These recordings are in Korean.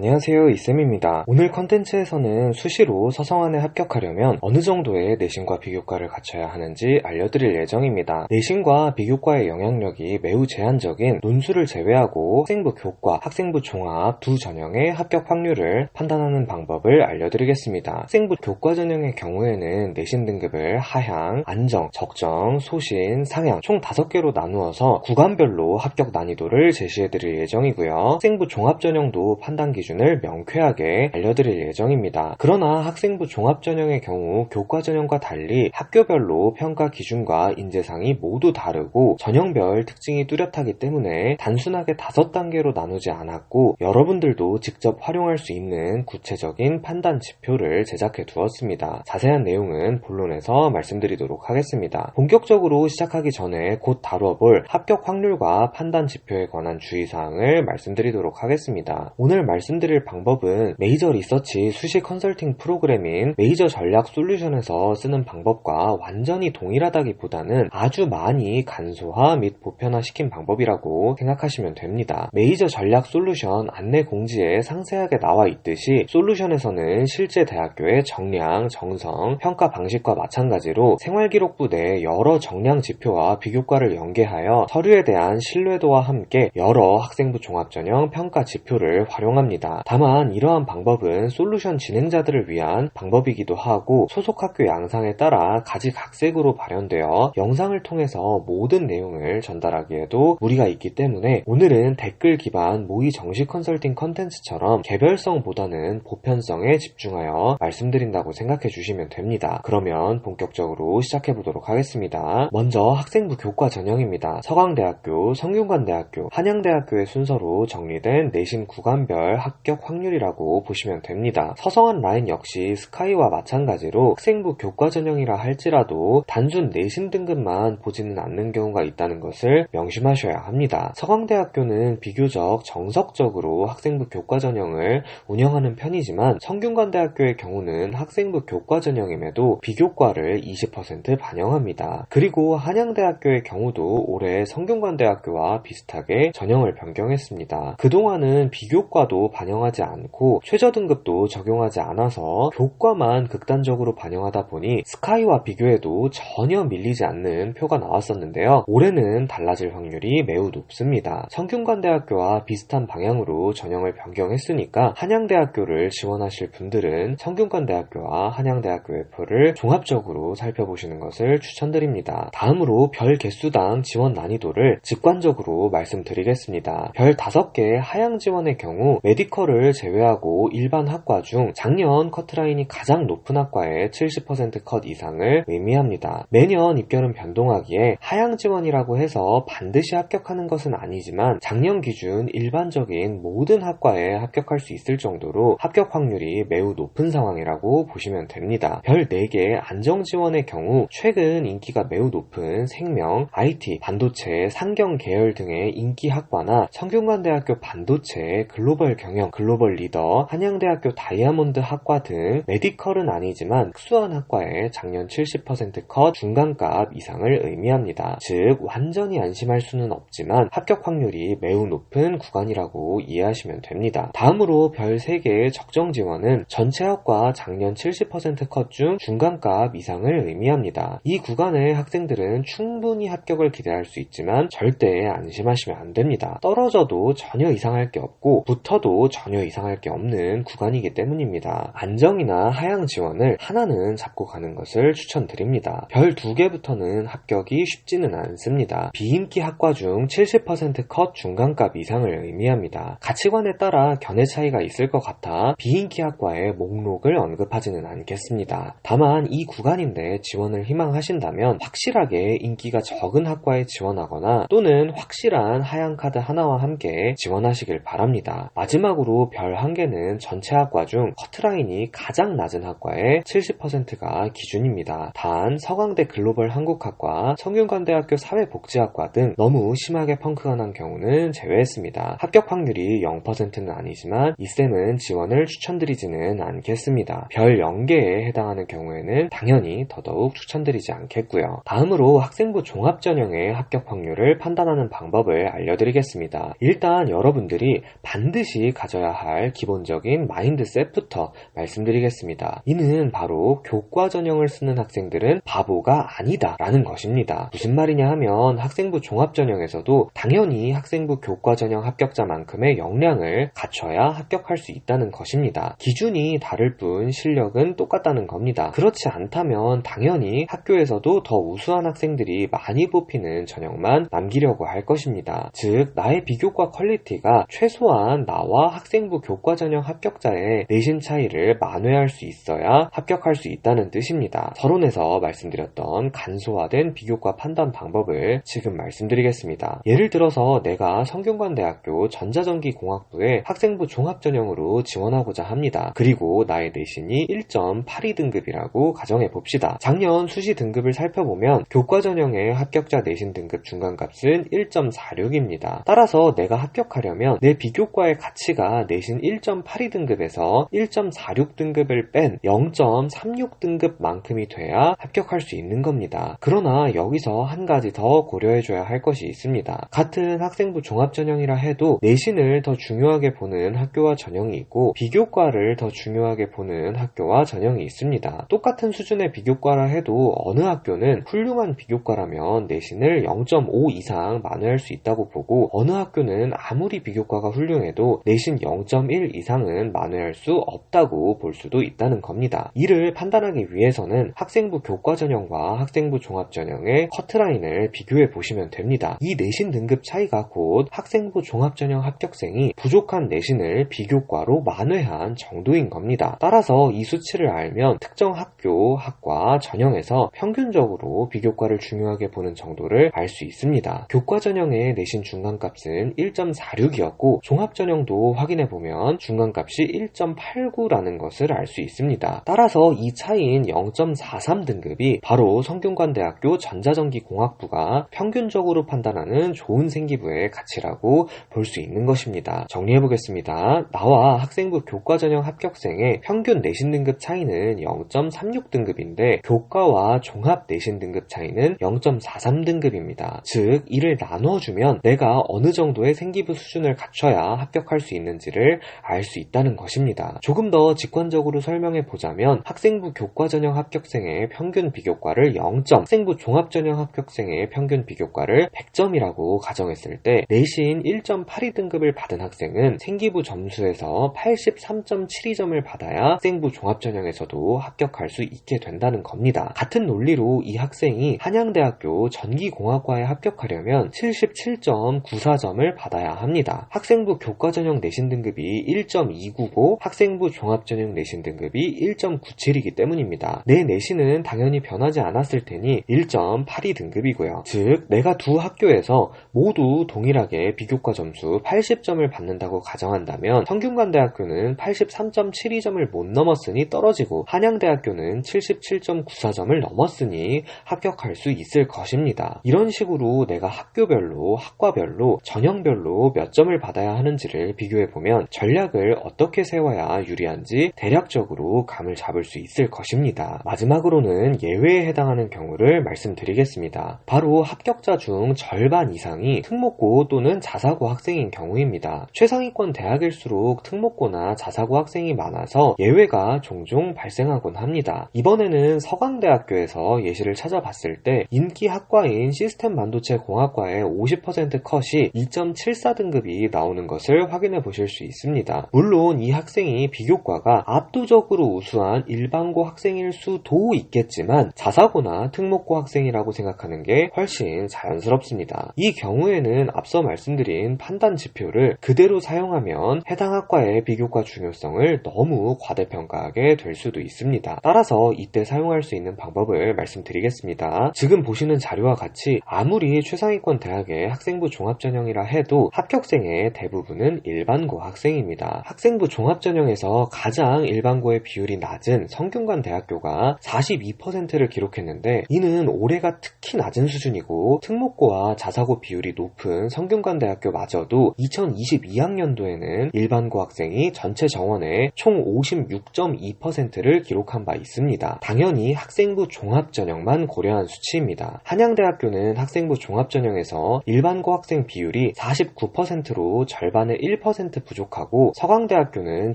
안녕하세요 이쌤입니다. 오늘 컨텐츠에서는 수시로 서성안에 합격하려면 어느 정도의 내신과 비교과를 갖춰야 하는지 알려드릴 예정입니다. 내신과 비교과의 영향력이 매우 제한적인 논술을 제외하고 학생부 교과, 학생부 종합 두 전형의 합격 확률을 판단하는 방법을 알려드리겠습니다. 학생부 교과 전형의 경우에는 내신 등급을 하향, 안정, 적정, 소신, 상향 총 5개로 나누어서 구간별로 합격 난이도를 제시해드릴 예정이고요. 학생부 종합 전형도 판단 기준 을 명쾌하게 알려드릴 예정입니다. 그러나 학생부 종합 전형의 경우 교과 전형과 달리 학교별로 평가 기준과 인재상이 모두 다르고 전형별 특징이 뚜렷하기 때문에 단순하게 다섯 단계로 나누지 않았고 여러분들도 직접 활용할 수 있는 구체적인 판단 지표를 제작해 두었습니다. 자세한 내용은 본론에서 말씀드리도록 하겠습니다. 본격적으로 시작하기 전에 곧 다루어볼 합격 확률과 판단 지표에 관한 주의사항을 말씀드리도록 하겠습니다. 오늘 말씀 드릴 방법은 메이저 리서치 수시 컨설팅 프로그램인 메이저 전략 솔루션에서 쓰는 방법과 완전히 동일하다기보다는 아주 많이 간소화 및 보편화시킨 방법이라고 생각하시면 됩니다. 메이저 전략 솔루션 안내 공지에 상세하게 나와 있듯이 솔루션에서는 실제 대학교의 정량, 정성, 평가 방식과 마찬가지로 생활기록부 내 여러 정량 지표와 비교과를 연계하여 서류에 대한 신뢰도와 함께 여러 학생부 종합전형 평가 지표를 활용합니다. 다만 이러한 방법은 솔루션 진행자들을 위한 방법이기도 하고 소속 학교 양상에 따라 가지각색으로 발현되어 영상을 통해서 모든 내용을 전달하기에도 무리가 있기 때문에 오늘은 댓글 기반 모의 정식 컨설팅 컨텐츠처럼 개별성보다는 보편성에 집중하여 말씀드린다고 생각해 주시면 됩니다. 그러면 본격적으로 시작해 보도록 하겠습니다. 먼저 학생부 교과 전형입니다. 서강대학교, 성균관대학교, 한양대학교의 순서로 정리된 내신 구간별 합격 확률이라고 보시면 됩니다. 서성한 라인 역시 스카이와 마찬가지로 학생부 교과 전형이라 할지라도 단순 내신 등급만 보지는 않는 경우가 있다는 것을 명심하셔야 합니다. 서강대학교는 비교적 정석적으로 학생부 교과 전형을 운영하는 편이지만 성균관대학교의 경우는 학생부 교과 전형임에도 비교과를 20% 반영합니다. 그리고 한양대학교의 경우도 올해 성균관대학교와 비슷하게 전형을 변경했습니다. 그동안은 비교과도 반영 하지 않고 최저 등급도 적용하지 않아서 교과만 극단적으로 반영하다 보니 스카이와 비교해도 전혀 밀리지 않는 표가 나왔었는데요. 올해는 달라질 확률이 매우 높습니다. 성균관대학교와 비슷한 방향으로 전형을 변경했으니까 한양대학교를 지원하실 분들은 성균관대학교와 한양대학교의 표를 종합적으로 살펴보시는 것을 추천드립니다. 다음으로 별 개수당 지원 난이도를 직관적으로 말씀드리겠습니다. 별 5개 하향 지원의 경우 메디컬 을 제외하고 일반 학과 중 작년 커트라인이 가장 높은 학과의 70%컷 이상을 의미합니다. 매년 입결은 변동하기에 하향 지원이라고 해서 반드시 합격하는 것은 아니지만 작년 기준 일반적인 모든 학과에 합격할 수 있을 정도로 합격 확률이 매우 높은 상황이라고 보시면 됩니다. 별 4개 안정 지원의 경우 최근 인기가 매우 높은 생명, IT, 반도체, 상경 계열 등의 인기 학과나 성균관대학교 반도체, 글로벌 경영, 글로벌 리더, 한양대학교 다이아몬드 학과 등 메디컬은 아니지만 특수한 학과의 작년 70%컷 중간값 이상을 의미합니다. 즉 완전히 안심할 수는 없지만 합격 확률이 매우 높은 구간이라고 이해하시면 됩니다. 다음으로 별 3개의 적정 지원은 전체 학과 작년 70%컷 중 중간값 이상을 의미합니다. 이 구간의 학생들은 충분히 합격을 기대할 수 있지만 절대 안심하시면 안 됩니다. 떨어져도 전혀 이상할 게 없고 붙어도 전혀 이상할 게 없는 구간이기 때문입니다. 안정이나 하향 지원을 하나는 잡고 가는 것을 추천드립니다. 별 두 개부터는 합격이 쉽지는 않습니다. 비인기 학과 중 70%컷 중간값 이상을 의미합니다. 가치관에 따라 견해 차이가 있을 것 같아 비인기 학과의 목록을 언급하지는 않겠습니다. 다만 이 구간인데 지원을 희망하신다면 확실하게 인기가 적은 학과에 지원하거나 또는 확실한 하향 카드 하나와 함께 지원하시길 바랍니다. 마지막으로 별 한 개는 전체 학과 중 커트라인이 가장 낮은 학과의 70%가 기준입니다. 단 서강대 글로벌 한국학과, 성균관대학교 사회복지학과 등 너무 심하게 펑크가 난 경우는 제외했습니다. 합격 확률이 0%는 아니지만 이 쌤은 지원을 추천드리지는 않겠습니다. 별 0개에 해당하는 경우에는 당연히 더더욱 추천드리지 않겠고요. 다음으로 학생부 종합전형의 합격 확률을 판단하는 방법을 알려드리겠습니다. 일단 여러분들이 반드시 가장 가져야 할 기본적인 마인드셋부터 말씀드리겠습니다. 이는 바로 교과 전형을 쓰는 학생들은 바보가 아니다 라는 것입니다. 무슨 말이냐 하면 학생부 종합 전형에서도 당연히 학생부 교과 전형 합격자만큼의 역량을 갖춰야 합격할 수 있다는 것입니다. 기준이 다를 뿐 실력은 똑같다는 겁니다. 그렇지 않다면 당연히 학교에서도 더 우수한 학생들이 많이 뽑히는 전형만 남기려고 할 것입니다. 즉 나의 비교과 퀄리티가 최소한 나와 학생부 교과 전형 합격자의 내신 차이를 만회할 수 있어야 합격할 수 있다는 뜻입니다. 서론에서 말씀드렸던 간소화된 비교과 판단 방법을 지금 말씀드리겠습니다. 예를 들어서 내가 성균관대학교 전자전기공학부의 학생부 종합전형으로 지원하고자 합니다. 그리고 나의 내신이 1.82 등급이라고 가정해 봅시다. 작년 수시 등급을 살펴보면 교과 전형의 합격자 내신 등급 중간값은 1.46입니다. 따라서 내가 합격하려면 내 비교과의 가치 가 내신 1.82등급에서 1.46등급을 뺀 0.36등급만큼이 돼야 합격할 수 있는 겁니다. 그러나 여기서 한 가지 더 고려해줘야 할 것이 있습니다. 같은 학생부 종합전형이라 해도 내신을 더 중요하게 보는 학교와 전형이 있고 비교과를 더 중요하게 보는 학교와 전형이 있습니다. 똑같은 수준의 비교과라 해도 어느 학교는 훌륭한 비교과라면 내신을 0.5 이상 만회할 수 있다고 보고 어느 학교는 아무리 비교과가 훌륭해도 내신 0.1 이상은 만회할 수 없다고 볼 수도 있다는 겁니다. 이를 판단하기 위해서는 학생부 교과 전형과 학생부 종합 전형의 커트라인을 비교해 보시면 됩니다. 이 내신 등급 차이가 곧 학생부 종합 전형 합격생이 부족한 내신을 비교과로 만회한 정도인 겁니다. 따라서 이 수치를 알면 특정 학교, 학과, 전형에서 평균적으로 비교과를 중요하게 보는 정도를 알 수 있습니다. 교과 전형의 내신 중간값은 1.46이었고 종합 전형도 확인 해 보면 중간값이 1.89라는 것을 알 수 있습니다. 따라서 이 차이인 0.43 등급이 바로 성균관대학교 전자전기공학부가 평균적으로 판단하는 좋은 생기부의 가치라고 볼 수 있는 것입니다. 정리해 보겠습니다. 나와 학생부 교과 전형 합격생의 평균 내신 등급 차이는 0.36 등급인데 교과와 종합 내신 등급 차이는 0.43 등급입니다. 즉 이를 나눠주면 내가 어느 정도의 생기부 수준을 갖춰야 합격할 수 있는 지를 알 수 있다는 것입니다. 조금 더 직관적으로 설명해 보자면 학생부 교과 전형 합격생의 평균 비교과를 0점, 학생부 종합 전형 합격생의 평균 비교과를 100점이라고 가정했을 때 내신 1.82 등급을 받은 학생은 생기부 점수에서 83.72점을 받아야 학생부 종합 전형에서도 합격할 수 있게 된다는 겁니다. 같은 논리로 이 학생이 한양대학교 전기공학과에 합격하려면 77.94점을 받아야 합니다. 학생부 교과 전형 내신 등급이 1.299, 학생부 종합 전형 내신 등급이 1.97이기 때문입니다. 내 내신은 당연히 변하지 않았을 테니 1.82 등급이고요. 즉 내가 두 학교에서 모두 동일하게 비교과 점수 80점을 받는다고 가정한다면 성균관대학교는 83.72점을 못 넘었으니 떨어지고 한양대학교는 77.94점을 넘었으니 합격할 수 있을 것입니다. 이런 식으로 내가 학교별로, 학과별로, 전형별로 몇 점을 받아야 하는지를 비교해 보면 전략을 어떻게 세워야 유리한지 대략적으로 감을 잡을 수 있을 것입니다. 마지막으로는 예외에 해당하는 경우를 말씀드리겠습니다. 바로 합격자 중 절반 이상이 특목고 또는 자사고 학생인 경우입니다. 최상위권 대학일수록 특목고나 자사고 학생이 많아서 예외가 종종 발생하곤 합니다. 이번에는 서강대학교에서 예시를 찾아봤을 때 인기 학과인 시스템 반도체 공학과의 50% 컷이 2.74등급이 나오는 것을 확인해 보실 수 있습니다. 물론 이 학생이 비교과가 압도적으로 우수한 일반고 학생일 수도 있겠지만 자사고나 특목고 학생이라고 생각하는 게 훨씬 자연스럽습니다. 이 경우에는 앞서 말씀드린 판단 지표를 그대로 사용하면 해당 학과의 비교과 중요성을 너무 과대평가하게 될 수도 있습니다. 따라서 이때 사용할 수 있는 방법을 말씀드리겠습니다. 지금 보시는 자료와 같이 아무리 최상위권 대학의 학생부 종합전형이라 해도 합격생의 대부분은 일반고 학생입니다. 학생부 종합전형에서 가장 일반고의 비율이 낮은 성균관 대학교가 42%를 기록했는데 이는 올해가 특히 낮은 수준이고 특목고와 자사고 비율이 높은 성균관 대학교마저도 2022학년도에는 일반고 학생이 전체 정원의 총 56.2%를 기록한 바 있습니다. 당연히 학생부 종합전형만 고려한 수치입니다. 한양대학교는 학생부 종합전형에서 일반고 학생 비율이 49%로 절반의 1% 50% 부족하고 서강대학교는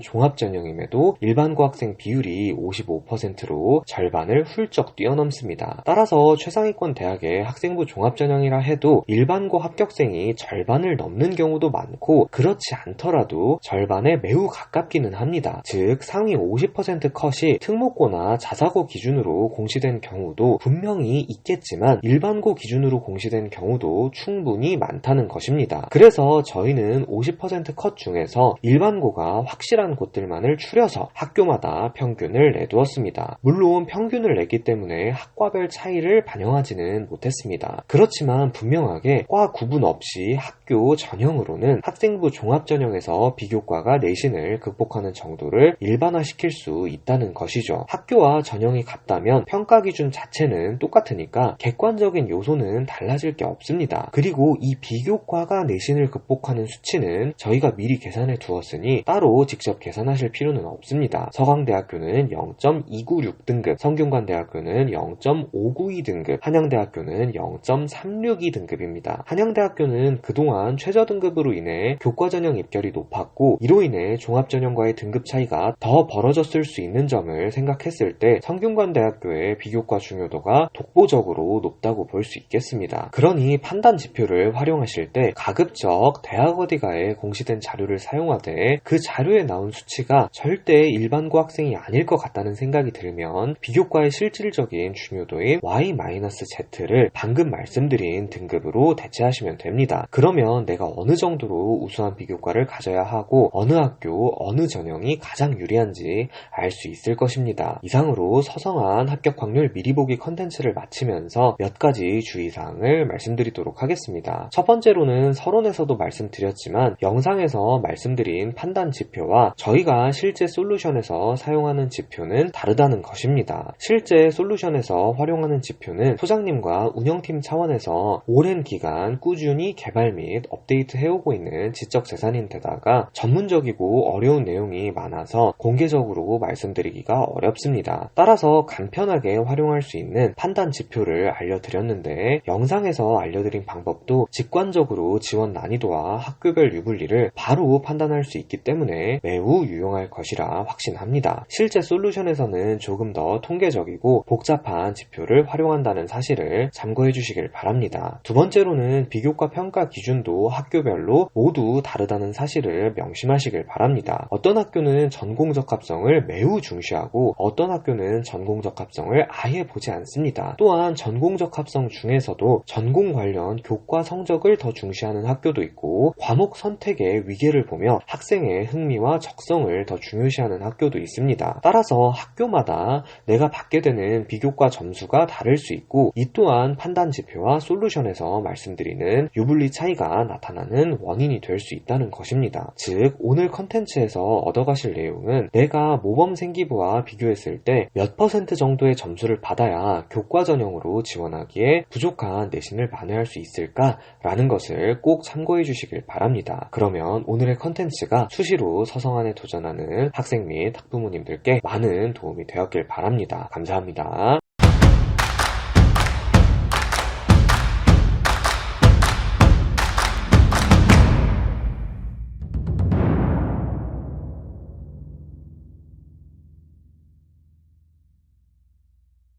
종합전형임에도 일반고 학생 비율이 55%로 절반을 훌쩍 뛰어넘습니다. 따라서 최상위권 대학의 학생부 종합전형이라 해도 일반고 합격생이 절반을 넘는 경우도 많고 그렇지 않더라도 절반에 매우 가깝기는 합니다. 즉 상위 50% 컷이 특목고나 자사고 기준으로 공시된 경우도 분명히 있겠지만 일반고 기준으로 공시된 경우도 충분히 많다는 것입니다. 그래서 저희는 50%컷 중에 서 일반고가 확실한 곳들만을 추려서 학교마다 평균을 내두었습니다. 물론 평균을 냈기 때문에 학과별 차이를 반영하지는 못했습니다. 그렇지만 분명하게 과 구분 없이 학교 전형으로는 학생부 종합전형에서 비교과가 내신을 극복하는 정도를 일반화시킬 수 있다는 것이죠. 학교와 전형이 같다면 평가 기준 자체는 똑같으니까 객관적인 요소는 달라질 게 없습니다. 그리고 이 비교과가 내신을 극복하는 수치는 저희가 미리 계산해 두었으니 따로 직접 계산하실 필요는 없습니다. 서강대학교는 0.296등급, 성균관대학교는 0.592등급, 한양대학교는 0.362등급입니다. 한양대학교는 그동안 최저등급으로 인해 교과전형 입결이 높았고 이로 인해 종합전형과의 등급 차이가 더 벌어졌을 수 있는 점을 생각했을 때 성균관대학교의 비교과 중요도가 독보적으로 높다고 볼 수 있겠습니다. 그러니 판단 지표를 활용하실 때 가급적 대학 어디가에 공시된 자료를 사용하되 그 자료에 나온 수치가 절대 일반고 학생이 아닐 것 같다는 생각이 들면 비교과의 실질적인 중요도인 Y-Z를 방금 말씀드린 등급으로 대체하시면 됩니다. 그러면 내가 어느 정도로 우수한 비교과를 가져야 하고 어느 학교, 어느 전형이 가장 유리한지 알 수 있을 것입니다. 이상으로 서성한 합격 확률 미리 보기 컨텐츠를 마치면서 몇 가지 주의사항을 말씀드리도록 하겠습니다. 첫 번째로는 서론에서도 말씀드렸지만 영상에서 말씀드린 판단 지표와 저희가 실제 솔루션에서 사용하는 지표는 다르다는 것입니다. 실제 솔루션에서 활용하는 지표는 소장님과 운영팀 차원에서 오랜 기간 꾸준히 개발 및 업데이트 해오고 있는 지적 재산인데다가 전문적이고 어려운 내용이 많아서 공개적으로 말씀드리기가 어렵습니다. 따라서 간편하게 활용할 수 있는 판단 지표를 알려드렸는데 영상에서 알려드린 방법도 직관적으로 지원 난이도와 학교별 유불리를 바로 판단할 수 있기 때문에 매우 유용할 것이라 확신합니다. 실제 솔루션에서는 조금 더 통계적이고 복잡한 지표를 활용한다는 사실을 참고해 주시길 바랍니다. 두 번째로는 비교과 평가 기준도 학교별로 모두 다르다는 사실을 명심하시길 바랍니다. 어떤 학교는 전공 적합성을 매우 중시하고 어떤 학교는 전공 적합성을 아예 보지 않습니다. 또한 전공 적합성 중에서도 전공 관련 교과 성적을 더 중시하는 학교도 있고 과목 선택의 위계를 보며 학생의 흥미와 적성을 더 중요시하는 학교도 있습니다. 따라서 학교마다 내가 받게 되는 비교과 점수가 다를 수 있고 이 또한 판단 지표와 솔루션에서 말씀드리는 유불리 차이가 나타나는 원인이 될 수 있다는 것입니다. 즉 오늘 컨텐츠에서 얻어가실 내용은 내가 모범 생기부와 비교했을 때 몇 퍼센트 정도의 점수를 받아야 교과 전형으로 지원하기에 부족한 내신을 만회할 수 있을까라는 것을 꼭 참고해 주시길 바랍니다. 그러면 오늘의 컨텐츠가 수시로 서성안에 도전하는 학생 및 학부모님들께 많은 도움이 되었길 바랍니다. 감사합니다.